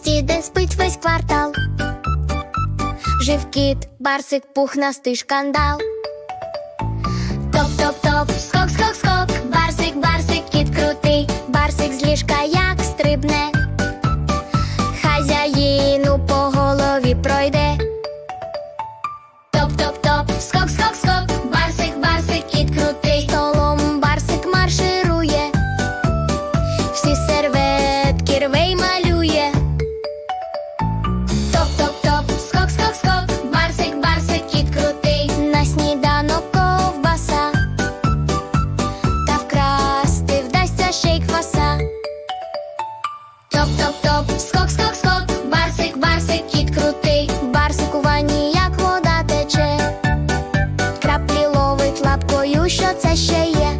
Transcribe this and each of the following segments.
місті, де спить весь квартал. Жив кіт, барсик, пухнастий шкандал. Топ-топ-топ, скок, скок, скок, барсик, барсик, кіт крутий, барсик з ліжка як стрибне. Хазяїну по голові пройде. Топ-топ-топ, скок, Топ-топ-топ, скок, скок, скок, барсик, барсик, кіт крутий, барсик у ванні, як вода тече, краплі ловить лапкою, що це ще є.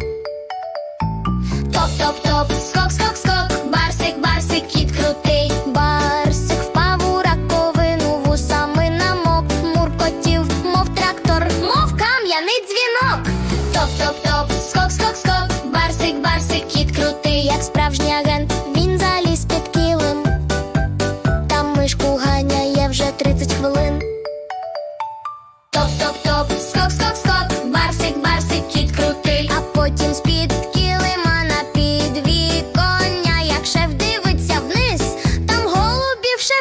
Топ-топ-топ, скок, скок, скок, барсик, барсик, кіт крутий. Барсик впав у раковину, вусами намок, муркотів, мов трактор, мов кам'яний дзвінок. Топ-топ-топ, скок,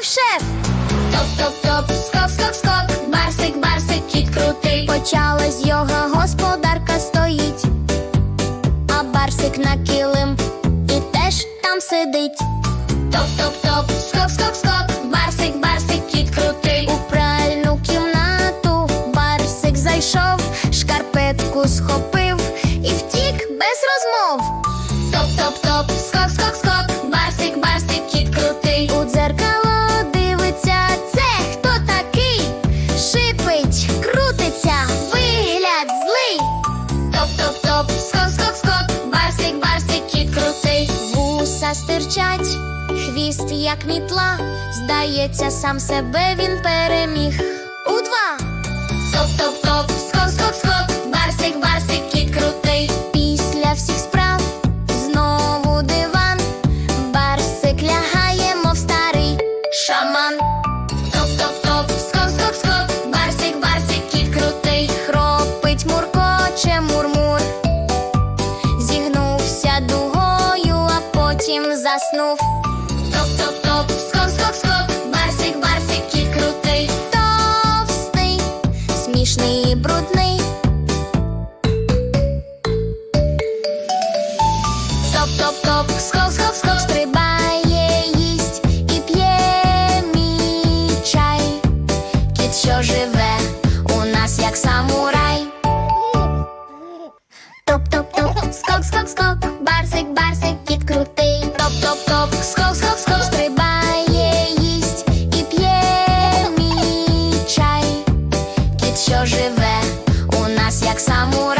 голубів шеф-шеф. Топ-топ-топ, скок, скок, скок, барсик, барсик, кіт крутий. Почалась йога, господарка стоїть, а барсик на килим і теж там сидить. Топ-топ-топ, скок, скок, скок, барсик, барсик, кіт крутий. У пральну кімнату барсик зайшов, шкарпетку схопив і втік без розмов. Топ-топ-топ, стирчать, хвіст як мітла. Здається, сам себе він переміг. Заснув. Топ-топ-топ, скок, скок, скок, барсик, барсик, кіт крутий. Товстий, смішний і брудний. Топ-топ-топ, скок, що живе у нас як самурай.